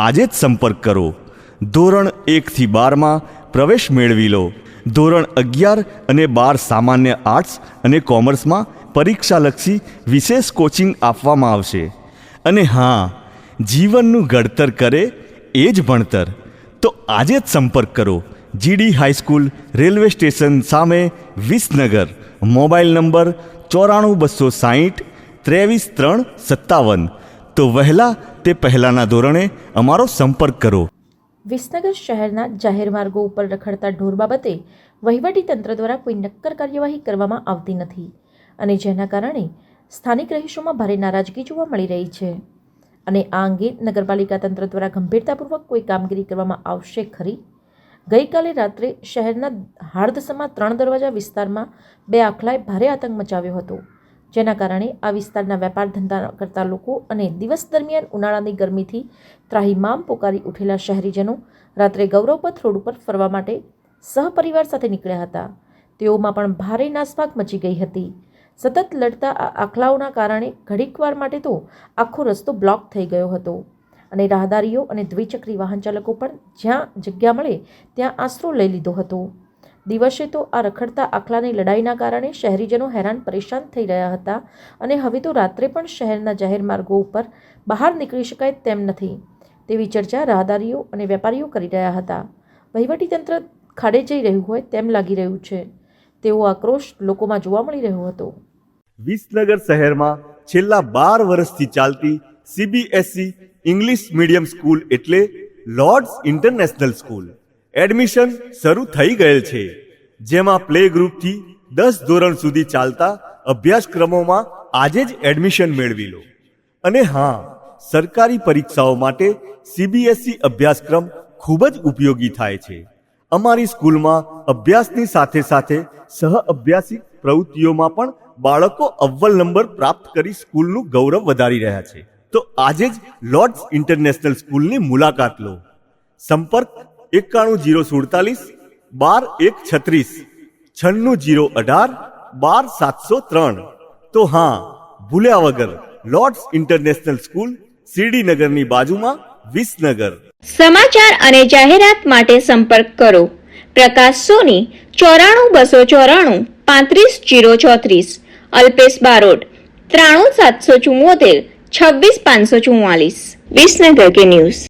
આજે જ સંપર્ક કરો. ધોરણ એકથી બારમાં પ્રવેશ મેળવી લો. ધોરણ અગિયાર અને બાર સામાન્ય આર્ટ્સ અને કોમર્સમાં પરીક્ષાલક્ષી વિશેષ કોચિંગ આપવામાં આવશે. અને હા, જીવનનું ઘડતર કરે એ જ ભણતર. તો આજે જ સંપર્ક કરો. જીડી હાઈસ્કૂલ રેલવે સ્ટેશન સામે વિસનગર. મોબાઈલ નંબર ચોરાણું બસો સાહીઠ, ત્રેવીસ ત્રણ સત્તાવન. તો વહેલા તે પહેલાંના ધોરણે અમારો સંપર્ક કરો. વિસનગર શહેરના જાહેર માર્ગો ઉપર રખડતા ઢોર બાબતે વહીવટી તંત્ર દ્વારા કોઈ નક્કર કાર્યવાહી કરવામાં આવતી નથી અને જેના કારણે સ્થાનિક રહીશોમાં ભારે નારાજગી જોવા મળી રહી છે. અને આ અંગે નગરપાલિકા તંત્ર દ્વારા ગંભીરતાપૂર્વક કોઈ કામગીરી કરવામાં આવશે ખરી? ગઈકાલે રાત્રે શહેરના હાર્દસમાં ત્રણ દરવાજા વિસ્તારમાં બે આખલાએ ભારે આતંક મચાવ્યો હતો. જેના કારણે આ વિસ્તારના વેપાર ધંધા કરતા લોકો અને દિવસ દરમિયાન ઉનાળાની ગરમીથી ત્રાહીમામ પોકારી ઉઠેલા શહેરીજનો રાત્રે ગૌરવપથ રોડ ઉપર ફરવા માટે સહપરિવાર સાથે નીકળ્યા હતા. તેઓમાં પણ ભારે નાસભાગ મચી ગઈ હતી. સતત લડતા આ આખલાઓના કારણે ઘડીકવાર માટે તો આખો રસ્તો બ્લોક થઈ ગયો હતો અને રાહદારીઓ અને દ્વિચક્રી વાહન ચાલકો પણ જ્યાં જગ્યા મળે ત્યાં આશરો લઈ લીધો હતો. દિવસે તો આ રખડતા આખલાની લડાઈના કારણે શહેરીજનો હેરાન પરેશાન થઈ રહ્યા હતા અને હવે તો રાત્રે પણ શહેરના જાહેર માર્ગો ઉપર બહાર નીકળી શકાય તેમ નથી તેવી ચર્ચા રાહદારીઓ અને વેપારીઓ કરી રહ્યા હતા. વહીવટીતંત્ર ખાડે જઈ રહ્યું હોય તેમ લાગી રહ્યું છે. તેવો આક્રોશ લોકોમાં જોવા મળી રહ્યો હતો. વિસનગર શહેરમાં છેલ્લા બાર વર્ષથી ચાલતી સીબીએસઈ ઇંગ્લિશ મીડિયમ સ્કૂલ એટલે લોર્ડ્સ ઇન્ટરનેશનલ સ્કૂલ એડમિશન શરૂ થઈ ગયેલ છે. જેમાં પ્લે ગ્રુપથી દસ ધોરણ સુધી ચાલતા અભ્યાસક્રમોમાં આજે જ એડમિશન મેળવી લો. અને હા, સરકારી પરીક્ષાઓ માટે સીબીએસઈ અભ્યાસક્રમ ખૂબ જ ઉપયોગી થાય છે. અમારી સ્કૂલમાં અભ્યાસની સાથે સાથે સહ અભ્યાસિક પ્રવૃત્તિઓમાં પણ બાળકો અવ્વલ નંબર પ્રાપ્ત કરી સ્કૂલનું ગૌરવ વધારી રહ્યા છે. તો આજે જ લોર્ડ્સ ઇન્ટરનેશનલ સ્કૂલની મુલાકાત લો. સંપર્ક એકાણું જીરો સુડતાલીસ, બાર એક છત્રીસ, છન્નું જીરો અઢાર, બાર સાતસો ત્રણ. તો હા, ભૂલ્યા વગર લોર્ડ્સ ઇન્ટરનેશનલ સ્કૂલ શિરડીનગરની બાજુમાં વિસનગર. સમાચાર અને જાહેરાત માટે સંપર્ક કરો. પ્રકાશ સોની, ચોરાણું બસો ચોરાણું, પાંત્રીસ જીરો ચોત્રીસ. અલ્પેશ બારોટ, ત્રાણું સાતસો ચુમ્મોતેર, છવ્વીસ પાંચસો ચુમ્માલીસ. વિસનગર કે ન્યૂઝ.